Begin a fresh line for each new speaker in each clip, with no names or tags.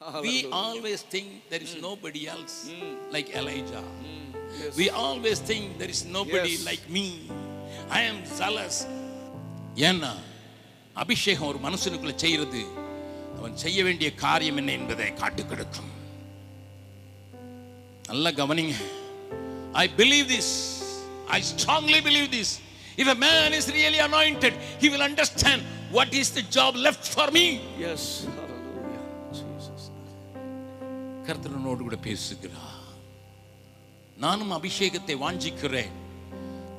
We always think there is nobody else like Elijah.
Yes.
We always think there is nobody
Yes.
like me. I am zealous. ஏன்னா அபிஷேகம் ஒரு மனுஷனுக்குள்ள செய்யறது அவன் செய்ய வேண்டிய காரியம் என்ன என்பதை காட்டு கொடுக்கும் நல்லா கவனிங்க I believe this I strongly believe this if a man is really anointed he will understand what is the job left for me
Yes.
கர்த்தரனோடு கூட பேசுகிறார். நானும் அபிஷேகத்தை வாஞ்சிக்கிறேன்.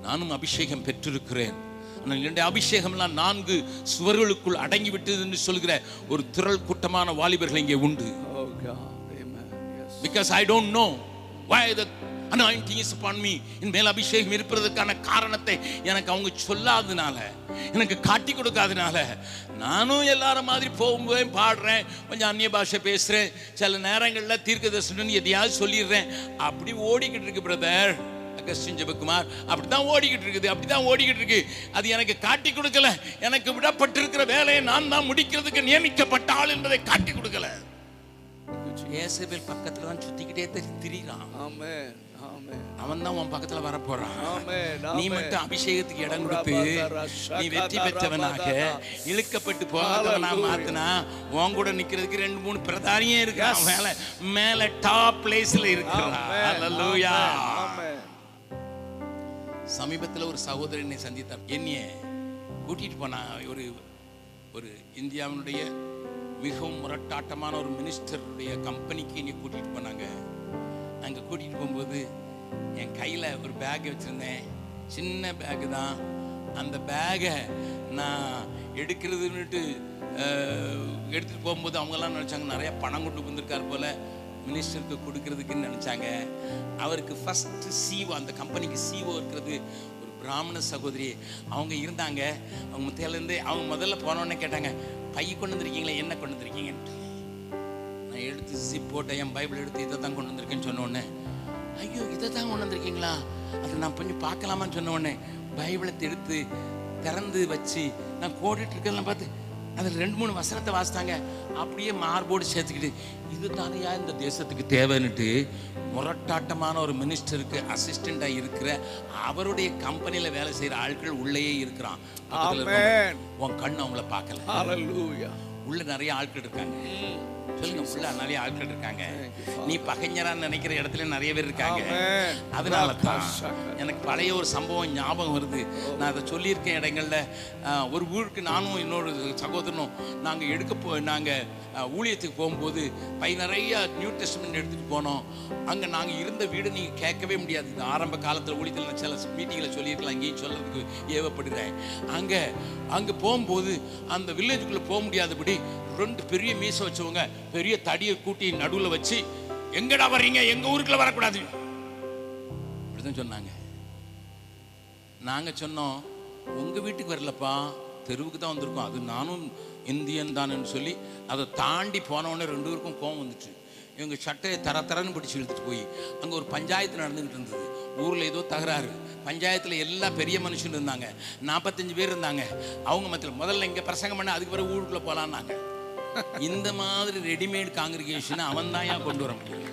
நானும் அபிஷேகம் பெற்றிருக்கிறேன். ஆனால் என்னுடைய அபிஷேகம்லாம் நான்கு சுவர்களுக்குள் அடங்கி விட்டது என்று சொல்கிற ஒரு திரள் கூட்டமான வாலிபர்கள் இங்கே உண்டு. Because I don't know why the anointing is upon me என் மேல் அபிஷேகம் இருப்பதற்கான காரணத்தை எனக்கு அவங்க சொல்லாததுனால எனக்கு காட்டி கொடுக்காதனால நானும் எல்லாரும் மாதிரி போகும்போது பாடுறேன் கொஞ்சம் அந்நிய பாஷை பேசுகிறேன் சில நேரங்களில் தீர்க்க தரிசனம் எதையாவது சொல்லிடுறேன். அப்படி ஓடிக்கிட்டு இருக்கு பிரதர் அகஸ்டின் ஜெபக்குமார் அப்படிதான் ஓடிக்கிட்டு இருக்குது அப்படி தான் ஓடிக்கிட்டு இருக்கு. அது எனக்கு காட்டி கொடுக்கல. எனக்கு விடப்பட்டிருக்கிற வேலையை நான் தான் முடிக்கிறதுக்கு நியமிக்கப்பட்ட ஆள் என்பதை காட்டி கொடுக்கல. ஏசபேல் பக்கத்துல தான் சுத்திக்கிட்டே திரி- திரிகிறான்.
Amen.
அவன் தான் உன் பக்கத்துல வரப்போறான்
Amen.
நீ. மட்டும் அபிஷேகத்துக்கு இடம் கொடுத்து நீ வெற்றி பெற்றவனாக இழுக்கப்பட்டு போகாதவனா மாத்தினா உன் கூட நிக்கிறதுக்கு ரெண்டு மூணு பிரதானியே இருக்கான் மேல மேல டாப் பிளேஸ்ல இருக்கிறான். சமீபத்தில் ஒரு சகோதரனை சந்தித்தார் என்னைய கூட்டிட்டு போனா ஒரு ஒரு இந்தியாவினுடைய மிகவும் முரட்டாட்டமான ஒரு மினிஸ்டருடைய கம்பெனிக்கு என்னை கூட்டிகிட்டு போனாங்க. அங்கே கூட்டிகிட்டு போகும்போது என் கையில் ஒரு பேக் வச்சுருந்தேன். சின்ன பேக்கு தான். அந்த பேகை நான் எடுக்கிறதுன்னுட்டு எடுத்துகிட்டு போகும்போது அவங்கெல்லாம் நினச்சாங்க நிறைய பணம் கொண்டு வந்திருக்கார் போல மினிஸ்டருக்கு கொடுக்கறதுக்குன்னு நினச்சாங்க. அவருக்கு ஃபஸ்ட்டு சிஓ அந்த கம்பெனிக்கு சிஓ இருக்கிறது பிராமண சகோதரி அவங்க இருந்தாங்க. அவங்க முத்தையிலேருந்து அவங்க முதல்ல போனோடனே கேட்டாங்க பை கொண்டு வந்திருக்கீங்களா? என்ன கொண்டு வந்திருக்கீங்கன்ட்டு நான் எடுத்து ஜிப் போட்டேன். என் பைபிள் எடுத்து இதை தான் கொண்டு வந்திருக்கேன்னு சொன்னோடனே ஐயோ இதை தான் கொண்டு வந்திருக்கீங்களா? அதை நான் கொஞ்சம் பார்க்கலாமான்னு சொன்னோடனே பைபிளை எடுத்து திறந்து வச்சு நான் கோடிட்டு இருக்கேன் பார்த்து அதில் ரெண்டு மூணு வசனத்தை வாசித்தாங்க. அப்படியே மார்போடு சேர்த்துக்கிட்டு இது தானையா இந்த தேசத்துக்கு தேவைன்னுட்டு முரட்டாட்டமான ஒரு மினிஸ்டருக்கு அசிஸ்டண்டாக இருக்கிற அவருடைய கம்பெனியில் வேலை செய்கிற ஆட்கள் உள்ளேயே இருக்கிறான். உன் கண் அவங்கள பார்க்கல. உள்ள நிறைய ஆட்கள் இருக்காங்க. சொல்லுங்க உள்ள நிறைய ஆட்கள் இருக்காங்க. நீ பகைஞரா நினைக்கிற இடத்துல நிறைய பேர் இருக்காங்க. அதனால தான். எனக்கு பழைய ஒரு சம்பவம் ஞாபகம் வருது. நான் அதை சொல்லியிருக்கேன் இடங்கள்ல. ஒரு ஊருக்கு நானும் இன்னொரு சகோதரனும் நாங்க எடுக்க போ நாங்க ஆஹ், ஊழியத்துக்கு போகும்போது பை நிறைய நியூ டெஸ்ட்மெண்ட் எடுத்துட்டு போனோம். அங்க நாங்க இருந்த வீடு நீங்க கேட்கவே முடியாது. ஆரம்ப காலத்துல ஊழியத்தில் நான் சில மீட்டிங்கில் சொல்லியிருக்கலாம். இங்கேயும் சொல்றதுக்கு ஏவப்படுகிறேன் அங்க அங்க போகும்போது அந்த வில்லேஜுக்குள்ள போக முடியாதபடி ரெண்டு பெரிய மீசை வச்சவங்க பெரிய தடியை கூட்டி நடுவில் வச்சு எங்கடா வர்றீங்க? எங்க ஊருக்குள்ள வரக்கூடாது. அப்படிதான் சொன்னாங்க. நாங்க சொன்னோம் உங்க வீட்டுக்கு வரலப்பா. தெருவுக்கு தான் வந்திருக்கோம். அது நானும் இந்தியன் தானேன்னு சொல்லி அதை தாண்டி போனவொடனே ரெண்டு பேருக்கும் கோவம் வந்துச்சு. இவங்க சட்டையை தர தரன்னு பிடிச்சி இழுத்துட்டு போய் அங்கே ஒரு பஞ்சாயத்து நடந்துகிட்டு இருந்தது. ஊரில் ஏதோ தகராறு. பஞ்சாயத்தில் எல்லா பெரிய மனுஷன் இருந்தாங்க. நாற்பத்தஞ்சு பேர் இருந்தாங்க. அவங்க மத்தியில் முதல்ல இங்கே பிரசங்கம் பண்ண அதுக்கு பிறகு ஊருக்குள்ளே போகலான்னாங்க இந்த மாதிரி ரெடிமேட் காங்கிரிகேஷனை அவன் தான் ஏன் கொண்டு வர முடியும்.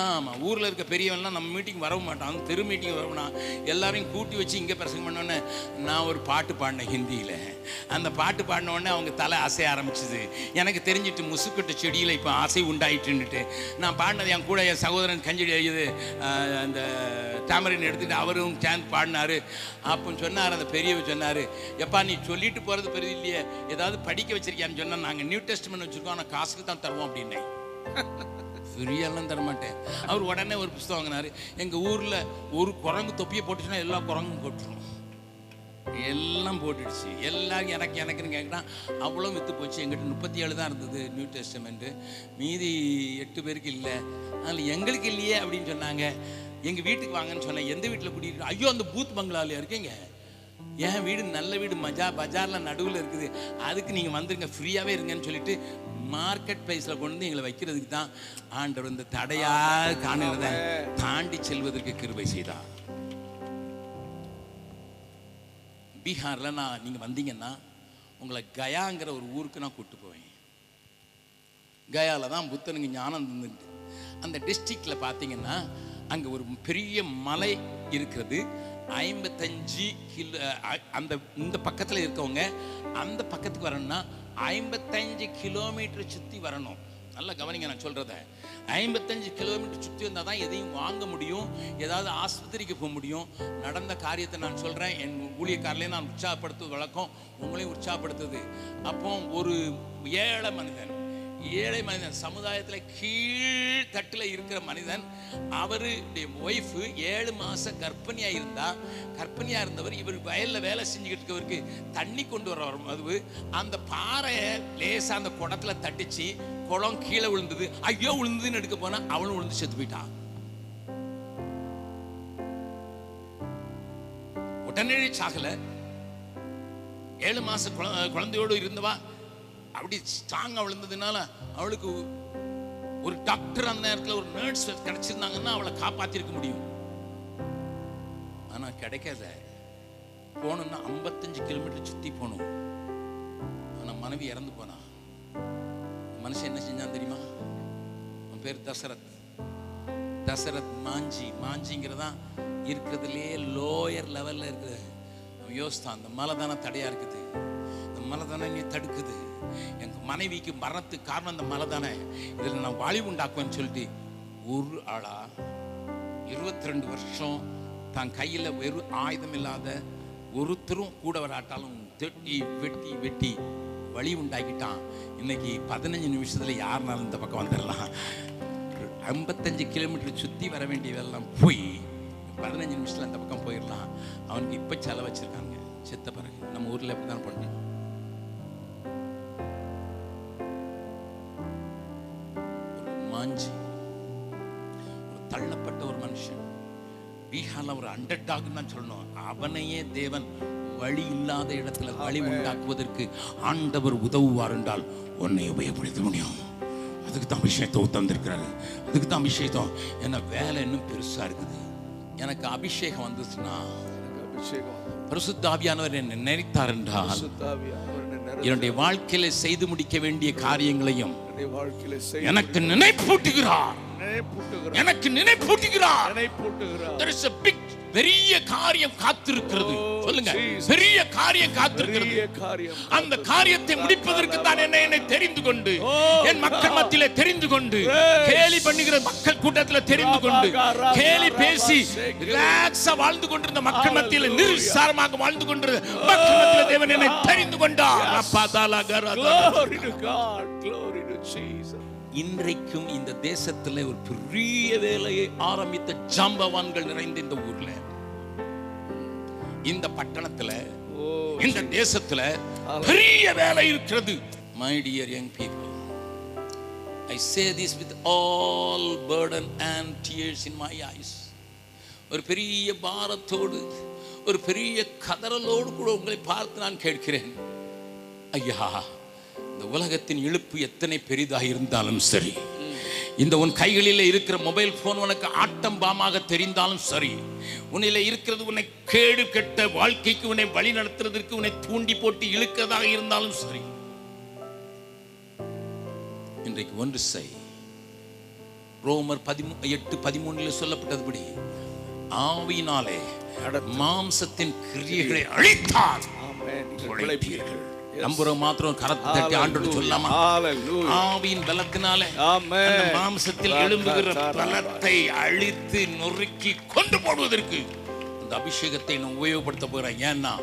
ஆமாம் ஊரில் இருக்க பெரியவன்லாம் நம்ம மீட்டிங் வரவும் மாட்டான். தெரு மீட்டிங் வரவுனா? எல்லாரையும் கூட்டி வச்சு இங்கே பிரசங்கம் பண்ணோன்னே நான் ஒரு பாட்டு பாடினேன் ஹிந்தியில். அந்த பாட்டு பாடின உடனே அவங்க தலை அசைய ஆரம்பிச்சுது. எனக்கு தெரிஞ்சிட்டு முசுக்கட்டு செடியில் இப்போ ஆசை உண்டாயிட்டுன்னுட்டு நான் பாடினது என் கூட என் சகோதரன் கஞ்சி இது அந்த தாமரின் எடுத்துட்டு அவரும் சேர்ந்து பாடினாரு. அப்போ சொன்னார் அந்த பெரியவர் சொன்னார் எப்பா நீ சொல்லிட்டு போகிறது பெரிய இல்லையே. ஏதாவது படிக்க வச்சிருக்கியான்னு சொன்னால் நாங்கள் நியூ டெஸ்ட்மெண்ட் வச்சுருக்கோம் ஆனால் காசுக்கு தான் தருவோம் அப்படின்னேன். ஃப்ரீயெல்லாம் தரமாட்டேன். அவர் உடனே ஒரு புஸ்தகம் வாங்கினாரு. எங்கள் ஊரில் ஒரு குரங்கு தொப்பியை போட்டுச்சுன்னா எல்லா குரங்கும் போட்டுருவோம் எல்லாம் போட்டுடுச்சு. எல்லாம் எனக்கு எனக்குன்னு கேட்குறான் அவ்வளோ விற்று போச்சு. எங்கிட்ட முப்பத்தி ஏழு தான் இருந்தது நியூ டெஸ்டமெண்ட்டு மீதி எட்டு பேருக்கு இல்லை. அதில் எங்களுக்கு இல்லையே அப்படின்னு சொன்னாங்க. எங்கள் வீட்டுக்கு வாங்கன்னு சொன்னேன். எந்த வீட்டில் கூட்டிகிட்டு ஐயோ அந்த பூத் பங்களாவில் இருக்கீங்க. என் வீடு நல்ல வீடு மஜா பஜாரில் நடுவில் இருக்குது. அதுக்கு நீங்கள் வந்துருங்க ஃப்ரீயாகவே இருங்கன்னு சொல்லிட்டு மார்க்கெட் ப்ரைஸில் கொண்டு வந்து எங்களை வைக்கிறதுக்கு தான் ஆண்டவர் இந்த தடையா காணுகிறத தாண்டி செல்வதற்கு கிருபை செய்தார். பீகாரில் நான் நீங்கள் வந்தீங்கன்னா உங்களை கயாங்கிற ஒரு ஊருக்கு நான் கூட்டு போவேன். கயால தான் புத்தனுக்கு ஞானம் தந்துட்டு. அந்த டிஸ்ட்ரிக்டில் பார்த்தீங்கன்னா அங்கே ஒரு பெரிய மலை இருக்கிறது. ஐம்பத்தஞ்சு கிலோ அந்த இந்த பக்கத்தில் இருக்கவங்க அந்த பக்கத்துக்கு வரணும்னா ஐம்பத்தஞ்சு கிலோமீட்டர் சுற்றி வரணும். நல்லா கவனிங்க நான் சொல்கிறத ஐம்பத்தஞ்சு கிலோமீட்டர் சுற்றி வந்தால் தான் எதையும் வாங்க முடியும் ஏதாவது ஆஸ்பத்திரிக்கு போக முடியும். நடந்த காரியத்தை நான் சொல்கிறேன் என் ஊழியக்காரிலே நான் உற்சாகப்படுத்துவது வழக்கம் உங்களையும் உற்சாகப்படுத்துது. அப்போ ஒரு ஏழை மனிதன் ஏழை மனிதன் சமுதாயத்தில் கீழ் தட்டில் இருக்கிற மனிதன் அவருடைய ஒய்ஃபு ஏழு மாதம் கர்ப்பிணியாக இருந்தா கர்ப்பிணியாக இருந்தவர் இவர் வயலில் வேலை செஞ்சுக்கிட்டு இருக்கவருக்கு தண்ணி கொண்டு வர வரும்போது அந்த பாறையை லேசாக அந்த குடத்துல தட்டிச்சு குளம் கீழே விழுந்தது ஐயோ விழுந்ததுன்னு எடுக்க போனால் அவளும் விழுந்து செத்து போயிட்டான். உடனே சாகல. ஏழு மாச குழந்தையோடு இருந்தவா அப்படி ஸ்ட்ராங்காக விழுந்ததுனால அவளுக்கு ஒரு டாக்டர் அந்த நேரத்தில் ஒரு நர்ஸ் கிடைச்சிருந்தாங்கன்னா அவளை காப்பாத்திருக்க முடியும். ஆனா கிடைக்காத. போகணும்னா ஐம்பத்தஞ்சு கிலோமீட்டர் சுத்தி போகணும். ஆனா மனைவி இறந்து போனா. மனுஷன் என்ன செஞ்சான் தெரியுமா? அவன் பேர் தசரத். தசரத் மாஞ்சி. மாஞ்சிங்கிறதா இருக்கிறதுலே லோயர் லெவல்ல இருக்குது அவன் யோசித்தான் அந்த மலை தானே தடையா இருக்குது? இந்த மலை தானே நீ தடுக்குது? எங்கள் மனைவிக்கு மரணத்துக்கு காரணம் அந்த மலை தானே? இதில் நான் வாழி உண்டாக்குவேன்னு சொல்லிட்டு ஒரு ஆளா இருபத்தி ரெண்டு வருஷம் தான் கையில் வெறும் ஆயுதம் இல்லாத ஒருத்தரும் கூட வராட்டாலும் வெட்டி வெட்டி வெட்டி வழி உண்டாக்கிட்டான். இன்னைக்கு பதினஞ்சு நிமிஷத்துல யாருனாலும் இந்த பக்கம் வந்துடலாம். ஐம்பத்தஞ்சு கிலோமீட்டர் சுற்றி வர வேண்டியதெல்லாம் போய் பதினஞ்சு நிமிஷத்தில் அந்த பக்கம் போயிடலாம். அவனுக்கு இப்போ செலவு வச்சிருக்காங்க செத்த பிறகு நம்ம ஊரில் அப்படி தான் பண்ணணும் பீகார்ல ஒரு அண்டர் டாக் தான் சொல்லணும். அவனையே தேவன் வழி இல்லாத இடத்துல வழி உண்டாக்குவதற்கு ஆண்டவர் உதவுவார் என்றால் உன்னை உபயோகப்படுத்த முடியும். அதுக்கு தான் அபிஷேகத்தை தந்திருக்கிறாரு அதுக்கு தான் அபிஷேகம். என்ன வேலை இன்னும் பெருசா இருக்குது. எனக்கு அபிஷேகம் வந்துச்சுன்னா
அபிஷேகம்
பரிசுத்தாவியானவர் என்னை நினைத்தார் என்றால் என்னுடைய வாழ்க்கையில செய்து முடிக்க வேண்டிய காரியங்களையும் எனக்கு நினைப்பூட்டுகிறார்
நினைப்பூட்டுகிறார்
எனக்கு நினைப்பூட்டுகிறார்
நினைப்பூட்டுகிறார்
There is a big பெரிய காரியம் காத்திருக்கிறது
Oh,
சொல்லுங்க. பெரிய காரியம் காத்திருக்கிறது அந்த காரியத்தை முடிப்பதற்கு தான் என்ன என்னை தெரிந்து கொண்டு
Oh,
என் மக்கள். மத்தியில தெரிந்து கொண்டு. கேலி பண்ணுகிற மக்கள் கூட்டத்துல தெரிந்து கொண்டு கேலி பேசி. ரிலாக்ஸா வாழ்ந்து கொண்டிருந்த மக்கள் மத்தியில. நிர்சாரமாக வாழ்ந்து கொண்டிருந்த மக்கள் மத்தியில தேவன் என்னை தெரிந்து கொண்டார்
Yes.
ரப்பாதாலா கராதா. இன்றைக்கும் இந்த தேசத்துல ஒரு பெரிய வேலையை ஆரம்பித்த ஜாம்பவான்கள் நிறைந்த இந்த ஊர்ல. இந்த பட்டணத்துல இந்த தேசத்துல பெரிய வேலை இருக்கிறது. My dear young people I say this with all burden and tears in my eyes. ஒரு பெரிய பாரத்தோடு ஒரு பெரிய கதறலோடு கூட உங்களை பார்த்து நான் கேட்கிறேன். ஐயா இந்த உலகத்தின் இழுப்பு எத்தனை பெரிதாக இருந்தாலும் சரி. இந்த உன் கைகளில் இருக்கிற மொபைல் போன் உனக்கு ஆட்டம் பாமாக தெரிந்தாலும் சரி. உன்னில இருக்கிறது உன்னை கேடு கெட்ட வாழ்க்கைக்கு உன்னை வழி நடத்துறதற்கு உன்னை தூண்டி போட்டு இழுக்கிறதாக இருந்தாலும் சரி. இன்றைக்கு ஒன்று செய். ரோமர் பதிமூ எட்டு பதிமூணுல சொல்லப்பட்டதுபடி ஆவியினாலே மாம்சத்தின் கிரியைகளை அழித்தார் உழைப்பீர்கள்.
Yes.
நம்புற மாத்திரம் கரத்தை தட்டி ஆண்டோடு சொல்லாமா. ஆவியின் பலத்தினாலே மாம்சத்தில் எழும்புகிற பலத்தை அழித்து நொறுக்கி கொண்டு போடுவதற்கு இந்த அபிஷேகத்தை நான் உபயோகப்படுத்த போறேன். ஏன்னா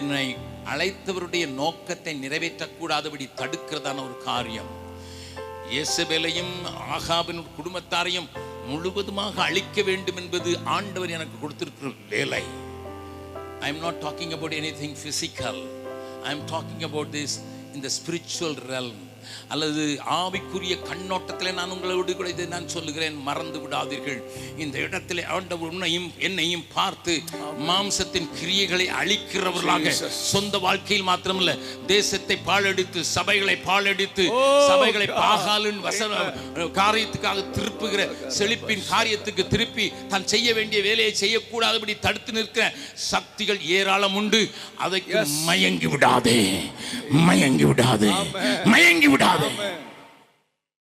என்னை அழைத்தவருடைய நோக்கத்தை நிறைவேற்றக்கூடாதபடி தடுக்கிறதான ஒரு காரியம். இயேசபேலையும் ஆகாபின் குடும்பத்தாரையும் முழுவதுமாக அழிக்க வேண்டும் என்பது ஆண்டவர் எனக்கு கொடுத்திருக்கிற வேலை. I am not talking about anything physical. I am talking about this in the spiritual realm. அல்லது ஆவிக்குரிய கண்ணோட்டத்தில் நான் உங்களோடு கூட இதை நான் சொல்லுகிறேன் மறந்து விடாதீர்கள் இந்த இடத்துல ஆண்டவர் உன்னையும் என்னையும் பார்த்து மாம்சத்தின் கிரியைகளை அழிக்கிறவர்களாக. சொந்த வாழ்க்கையில் மாத்திரமல்ல தேசத்தை பாழடித்து சபைகளை பாழடித்து
Oh,
சபைகளை. பாகாலின் வசன காரியத்துக்காக திருப்புகிற செழிப்பின் காரியத்துக்கு திருப்பி தான் செய்ய வேண்டிய வேலையை செய்யக்கூடாதபடி தடுத்து நிற்கிற சக்திகள் ஏராளம் உண்டு
Yes.
மயங்கி விடாதே மயங்கி விடாதே. மயங்கி விடாதே
Amen.